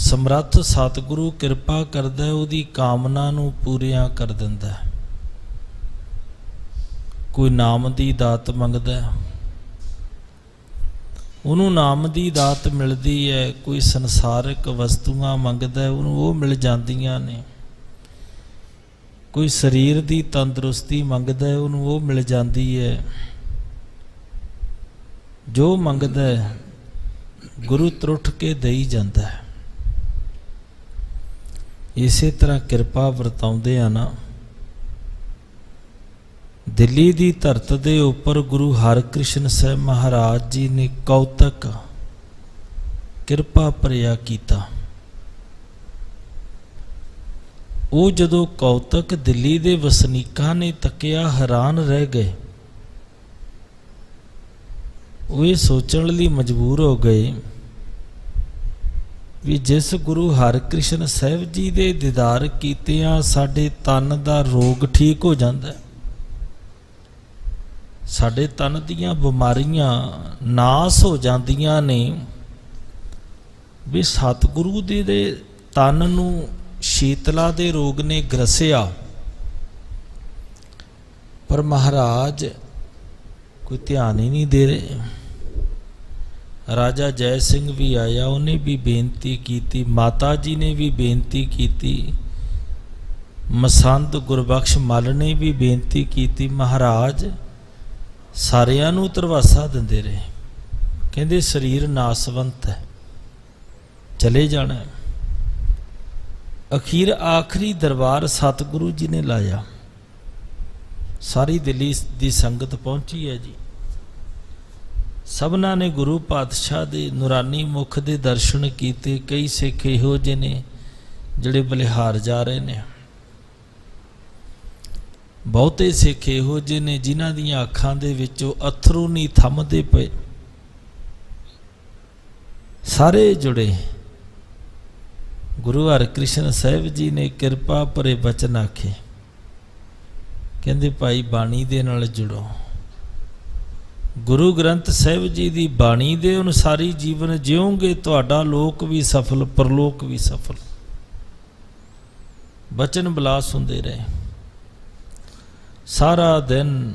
ਸਮਰੱਥ ਸਤਿਗੁਰੂ ਕਿਰਪਾ ਕਰਦਾ ਹੈ, ਉਹਦੀ ਕਾਮਨਾ ਨੂੰ ਪੂਰੀਆਂ ਕਰ ਦਿੰਦਾ ਹੈ। ਕੋਈ ਨਾਮ ਦੀ ਦਾਤ ਮੰਗਦਾ ਹੈ ਉਹਨੂੰ ਨਾਮ ਦੀ ਦਾਤ ਮਿਲਦੀ ਹੈ ਕੋਈ ਸੰਸਾਰਿਕ ਵਸਤੂਆਂ ਮੰਗਦਾ ਹੈ ਉਹਨੂੰ ਉਹ ਮਿਲ ਜਾਂਦੀਆਂ ਨੇ। ਕੋਈ ਸਰੀਰ ਦੀ ਤੰਦਰੁਸਤੀ ਮੰਗਦਾ ਹੈ ਉਹਨੂੰ ਉਹ ਮਿਲ ਜਾਂਦੀ ਹੈ। ਜੋ ਮੰਗਦਾ ਹੈ ਗੁਰੂ ਤਰੁੱਠ ਕੇ ਦੇਈ ਜਾਂਦਾ ਹੈ। ਇਸੇ ਤਰ੍ਹਾਂ ਕਿਰਪਾ ਵਰਤਾਉਂਦੇ ਆ ਨਾ। ਦਿੱਲੀ ਦੀ ਧਰਤ ਦੇ ਉੱਪਰ ਗੁਰੂ ਹਰਕ੍ਰਿਸ਼ਨ ਸਾਹਿਬ ਮਹਾਰਾਜ ਜੀ ਨੇ ਕੌਤਕ ਕਿਰਪਾ ਭਰਿਆ ਕੀਤਾ। ਉਹ ਜਦੋਂ ਕੌਤਕ ਦਿੱਲੀ ਦੇ ਵਸਨੀਕਾਂ ਨੇ ਤੱਕਿਆ, ਹੈਰਾਨ ਰਹਿ ਗਏ। ਉਹ ਇਹ ਸੋਚਣ ਲਈ ਮਜਬੂਰ ਹੋ ਗਏ ਵੀ ਜਿਸ ਗੁਰੂ ਹਰਕ੍ਰਿਸ਼ਨ ਸਾਹਿਬ ਜੀ ਦੇ ਦੀਦਾਰ ਕੀਤਿਆਂ ਸਾਡੇ ਤਨ ਦਾ ਰੋਗ ਠੀਕ ਹੋ ਜਾਂਦਾ ਸਾਡੇ ਤਨ ਦੀਆਂ ਬਿਮਾਰੀਆਂ ਨਾਸ ਹੋ ਜਾਂਦੀਆਂ ਨੇ ਵੀ ਸਤਿਗੁਰੂ ਦੇ ਦੇ ਤਨ ਨੂੰ ਸ਼ੀਤਲਾ ਦੇ ਰੋਗ ਨੇ ਗਰਸਿਆ। ਪਰ ਮਹਾਰਾਜ ਕੋਈ ਧਿਆਨ ਹੀ ਨਹੀਂ ਦੇ ਰਹੇ। ਰਾਜਾ ਜੈ ਸਿੰਘ ਵੀ ਆਇਆ, ਉਹਨੇ ਵੀ ਬੇਨਤੀ ਕੀਤੀ, ਮਾਤਾ ਜੀ ਨੇ ਵੀ ਬੇਨਤੀ ਕੀਤੀ, ਮਸੰਦ ਗੁਰਬਖਸ਼ ਮੱਲ ਨੇ ਵੀ ਬੇਨਤੀ ਕੀਤੀ, ਮਹਾਰਾਜ ਸਾਰਿਆਂ ਨੂੰ ਤਰਵਾਸਾ ਦਿੰਦੇ ਰਹੇ। ਕਹਿੰਦੇ ਸਰੀਰ ਨਾਸਵੰਤ ਹੈ, ਚਲੇ ਜਾਣਾ ਅਖੀਰ ਆਖਰੀ ਦਰਬਾਰ ਸਤਿਗੁਰੂ ਜੀ ਨੇ ਲਾਇਆ। ਸਾਰੀ ਦਿੱਲੀ ਦੀ ਸੰਗਤ ਪਹੁੰਚੀ ਹੈ ਜੀ। ਸਭਨਾਂ ਨੇ ਗੁਰੂ ਪਾਤਸ਼ਾਹ ਦੇ ਨੂਰਾਨੀ ਮੁਖ ਦੇ ਦਰਸ਼ਨ ਕੀਤੇ। ਕਈ ਸਿੱਖ ਇਹੋ ਜਿਹੇ ਨੇ ਜਿਹੜੇ ਬਲਿਹਾਰ ਜਾ ਰਹੇ ਨੇ। ਬਹੁਤੇ ਸਿੱਖ ਇਹੋ ਜਿਹੇ ਨੇ ਜਿਨ੍ਹਾਂ ਦੀਆਂ ਅੱਖਾਂ ਦੇ ਵਿੱਚੋਂ ਅਥਰੂ ਨਹੀਂ ਥੰਮਦੇ ਪਏ। ਸਾਰੇ ਜੁੜੇ। ਗੁਰੂ ਹਰਿਕ੍ਰਿਸ਼ਨ ਸਾਹਿਬ ਜੀ ਨੇ ਕਿਰਪਾ ਭਰੇ ਬਚਨ ਆਖੇ। ਕਹਿੰਦੇ, ਭਾਈ ਬਾਣੀ ਦੇ ਨਾਲ ਜੁੜੋ। ਗੁਰੂ ਗ੍ਰੰਥ ਸਾਹਿਬ ਜੀ ਦੀ ਬਾਣੀ ਦੇ ਅਨੁਸਾਰੀ ਜੀਵਨ ਜਿਉਂਗੇ ਤੁਹਾਡਾ ਲੋਕ ਵੀ ਸਫਲ, ਪਰਲੋਕ ਵੀ ਸਫਲ। ਬਚਨ ਬਲਾਸ ਹੁੰਦੇ ਰਹੇ। ਸਾਰਾ ਦਿਨ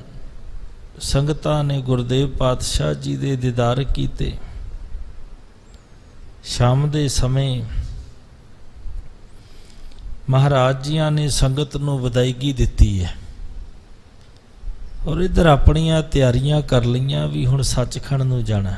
ਸੰਗਤਾਂ ਨੇ ਗੁਰਦੇਵ ਪਾਤਸ਼ਾਹ ਜੀ ਦੇ ਦੀਦਾਰ ਕੀਤੇ। ਸ਼ਾਮ ਦੇ ਸਮੇਂ ਮਹਾਰਾਜ ਜੀਆਂ ਨੇ ਸੰਗਤ ਨੂੰ ਵਿਦਾਇਗੀ ਦਿੱਤੀ ਹੈ। ਔਰ ਇਧਰ ਆਪਣੀਆਂ ਤਿਆਰੀਆਂ ਕਰ ਲਈਆਂ ਵੀ ਹੁਣ ਸੱਚਖੰਡ ਨੂੰ ਜਾਣਾ